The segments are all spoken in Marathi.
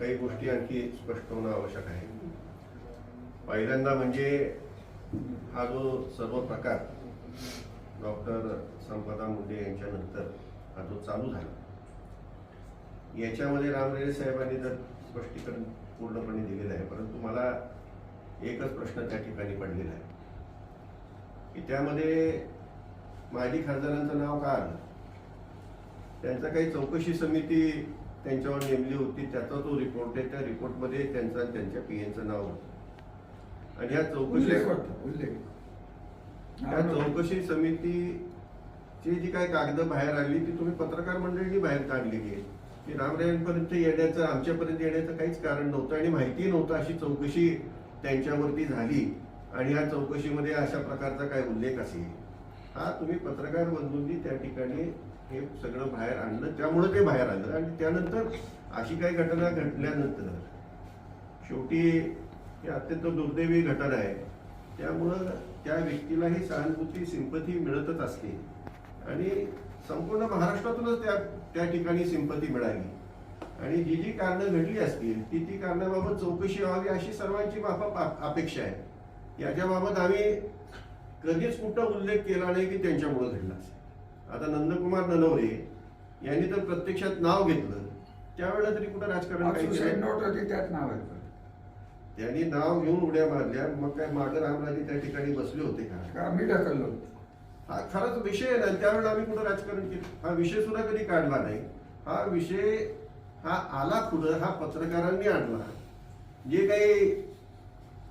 काही गोष्टी आणखी स्पष्ट होणं आवश्यक आहे. पहिल्यांदा म्हणजे हा जो सर्व प्रकार डॉक्टर संपदा मुंडे यांच्यानंतर हा जो चालू झाला याच्यामध्ये रामरेडे साहेबांनी तर स्पष्टीकरण पूर्णपणे दिलेलं आहे. परंतु मला एकच प्रश्न त्या ठिकाणी पडलेला आहे. की त्यामध्ये माजी खासदारांचं नाव का आलं? त्यांचा काही चौकशी समिती त्यांच्यावर नेमली होती त्याचा तो रिपोर्ट आहे. त्या रिपोर्टमध्ये त्यांचं त्यांच्या पीएनचं नाव होतं. आणि या चौकशी त्या चौकशी समितीची जी काही कागद बाहेर आली ती तुम्ही पत्रकार मंडळींनी बाहेर काढलेली आहे. की रामरायांपर्यंत येण्याचं आमच्यापर्यंत येण्याचं काहीच कारण नव्हतं आणि माहिती नव्हतं अशी चौकशी त्यांच्यावरती झाली. आणि या चौकशीमध्ये अशा प्रकारचा काय उल्लेख असेल. हा तुम्ही पत्रकार बंधूंनी त्या ठिकाणी हे सगळं बाहेर आणलं. त्यामुळं ते बाहेर आलं. आणि त्यानंतर अशी काही घटना घडल्यानंतर शेवटी ही अत्यंत दुर्दैवी घटना आहे. त्यामुळं त्या व्यक्तीला ही सहानुभूती सिंपती मिळतच असते. आणि संपूर्ण महाराष्ट्रातूनच त्या त्या ठिकाणी सिंपती मिळाली. आणि जी जी कारणं घडली असतील ती ती कारणाबाबत चौकशी व्हावी अशी सर्वांची बाबा अपेक्षा आहे. याच्याबाबत आम्ही कधीच कुठं उल्लेख केला नाही की त्यांच्यामुळे घडला असेल. आता नंदकुमार ननवरे यांनी तर प्रत्यक्षात नाव घेतलं. त्यावेळेला तरी कुठं राजकारण काही सुसाईड केलं नोट होती त्यात नाव आहे. त्यांनी नाव घेऊन उड्या मारल्या. मग काय मागं रामराजे त्या ठिकाणी बसले होते का? मी ढकललो. हा खराच विषय आहे ना त्यावेळेला आम्ही कुठं राजकारण केलं? हा विषय सुद्धा कधी काढला नाही. हा विषय हा आला पुढं हा पत्रकारांनी आणला. जे काही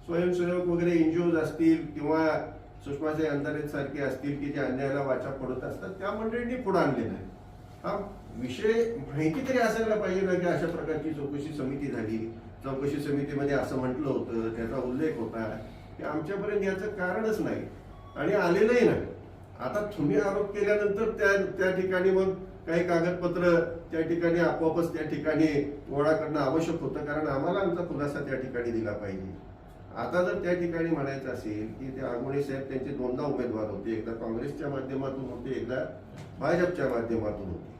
स्वयंसेवक वगैरे एनजीओज असतील किंवा सुषमाचे अंधारे सारखे असतील की जे अन्यायाला वाचा पडत असतात त्या मंडळींनी पुढे आणलेला आहे हा विषय माहिती तरी असायला पाहिजे ना की अशा प्रकारची चौकशी समिती झाली. चौकशी समितीमध्ये असं म्हटलं होतं त्याचा उल्लेख होता. की आमच्यापर्यंत याचं कारणच नाही आणि आलेलंही नाही. आता तुम्ही आरोप केल्यानंतर त्या त्या ठिकाणी मग काही कागदपत्र त्या ठिकाणी आपोआपच त्या ठिकाणी गोळा करणं आवश्यक होतं कारण आम्हाला आमचा खुलासा त्या ठिकाणी दिला पाहिजे. आता जर त्या ठिकाणी म्हणायचं असेल की ते आगमोडे साहेब त्यांचे दोनदा उमेदवार होते. एकदा काँग्रेसच्या माध्यमातून होते एकदा भाजपच्या माध्यमातून होते.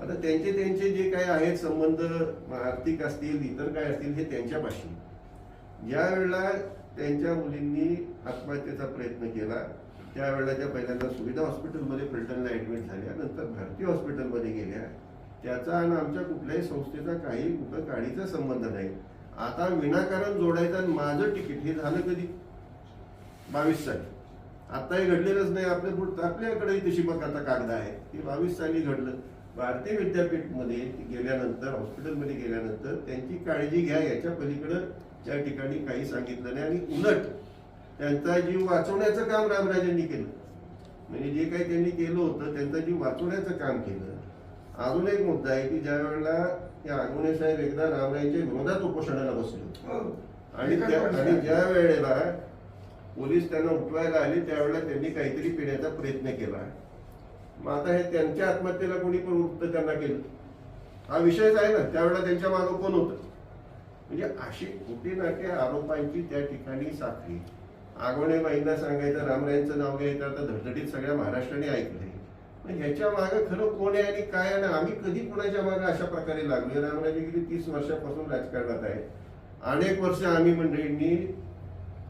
आता त्यांचे त्यांचे जे काही आहेत संबंध आर्थिक असतील इतर काय असतील हे त्यांच्यापाशी. ज्या वेळेला त्यांच्या मुलींनी आत्महत्येचा प्रयत्न केला त्यावेळेला त्या पहिल्यांदा सुविधा हॉस्पिटलमध्ये फलटणला ऍडमिट झाल्या नंतर भारतीय हॉस्पिटलमध्ये गेल्या त्याचा आणि आमच्या कुठल्याही संस्थेचा काही कुठं गाडीचा संबंध नाही. आता विनाकारण जोडायचं आणि माझं तिकीट हे झालं कधी? बावीस साली. आत्ताही घडलेलंच नाही आपल्या पुढ- आपल्याकडे तशी मग आता कागद आहे की बावीस साली घडलं. भारतीय विद्यापीठमध्ये गेल्यानंतर हॉस्पिटलमध्ये गेल्यानंतर त्यांची काळजी घ्या याच्या पलीकडं त्या ठिकाणी काही सांगितलं नाही. आणि उलट त्यांचा जीव वाचवण्याचं काम रामराजांनी केलं. म्हणजे जे काही त्यांनी केलं होतं त्यांचा जीव वाचवण्याचं काम केलं. अजून एक मुद्दा आहे की ज्या वेळेला त्या आगोणे साहेब एकदा रामरायांच्या विरोधात उपोषणाला बसले होते. हो. आणि त्या आणि ज्या वेळेला पोलीस त्यांना उठवायला आले त्यावेळेला त्यांनी काहीतरी पिण्याचा प्रयत्न केला. मग आता हे त्यांच्या आत्महत्येला कोणी पण उत्तर त्यांना केलं? हा विषयच आहे ना. त्यावेळेला त्यांच्या मागं कोण होतं? म्हणजे अशी खोटी नाटे आरोपांची त्या ठिकाणी साखळी. आगोणे बाईंना सांगायचं रामरायांचं नाव घ्यायचं आता धडधडीत सगळ्या महाराष्ट्राने ऐकलंय. ह्याच्या मागं खरं कोण आहे आणि काय आहे आणि आम्ही कधी कोणाच्या मागं अशा प्रकारे लागलोय रामराजे गेली तीस वर्षापासून राजकारणात आहे अनेक वर्ष आम्ही मंडळींनी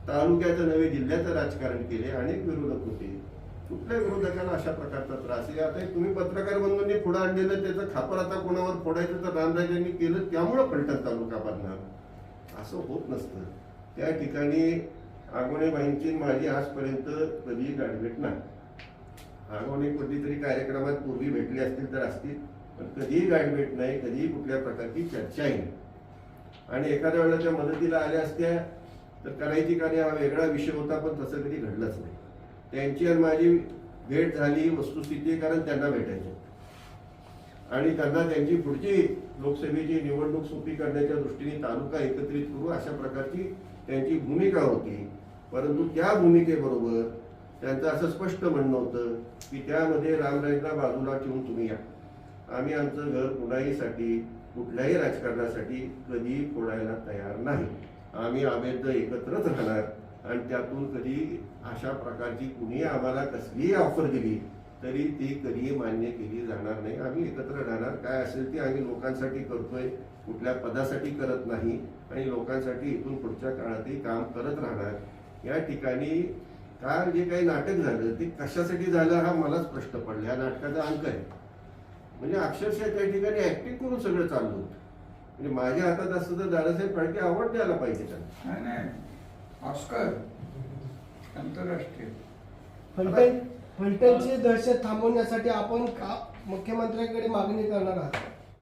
तालुक्याचं नवे जिल्ह्याचं राजकारण केले अनेक विरोधक होते. कुठल्या विरोधकांना अशा प्रकारचा त्रास आहे? आता तुम्ही पत्रकार बंधूंनी पुढे आणलेलं त्याचं खापर आता कोणावर फोडायचं तर रामराजांनी केलं त्यामुळं पलटत तालुका बांधणार. असं होत नसतं. त्या ठिकाणी आगोणेबाईंची माझी आजपर्यंत कधीही गाठभेट नाही. हार्मोनिक कधीतरी कार्यक्रमात पूर्वी भेटले असतील तर असतील पण कधीही गाठभेट नाही कधीही कुठल्या प्रकारची चर्चाही नाही. आणि एखाद्या वेळेला त्या मदतीला आल्या असत्या तर करायची कार्य हा वेगळा विषय होता पण तसं कधी घडलंच नाही. त्यांची आणि माझी भेट झाली वस्तुस्थिती कारण त्यांना भेटायची. आणि त्यांना त्यांची पुढची लोकसभेची निवडणूक सोपी करण्याच्या दृष्टीने तालुका एकत्रित करू अशा प्रकारची त्यांची भूमिका होती. परंतु त्या भूमिकेबरोबर त्यांचं असं स्पष्ट म्हणणं होतं की त्यामध्ये रामराजना बाजूला ठेवून तुम्ही या. आम्ही आमचं घर कुणाहीसाठी कुठल्याही राजकारणासाठी कधी फोडायला तयार नाही. आम्ही अभेद्य एकत्रच राहणार आणि त्यातून कधी अशा प्रकारची कुणी आम्हाला कसलीही ऑफर दिली तरी ती कधीही मान्य केली जाणार नाही. आम्ही एकत्र राहणार. काय असेल ते आम्ही लोकांसाठी करतोय कुठल्या पदासाठी करत नाही आणि लोकांसाठी इथून पुढच्या काळातही काम करत राहणार. या ठिकाणी काल जे काही नाटक झालं ते कशासाठी झालं हा मलाच प्रश्न पडला. या नाटकाचा अंक आहे. म्हणजे अक्षरशः त्या ठिकाणी ऍक्टिंग करून सगळं चाललं होतं. म्हणजे माझ्या हातात असतं तर दादासाहेब फाळके अवॉर्ड द्यायला पाहिजे त्यांना. नाही नाही. ऑस्कर. आंतरराष्ट्रीय. फलटण फलटणची दहशत थांबवण्यासाठी आपण का मुख्यमंत्र्यांकडे मागणी करणार आहात?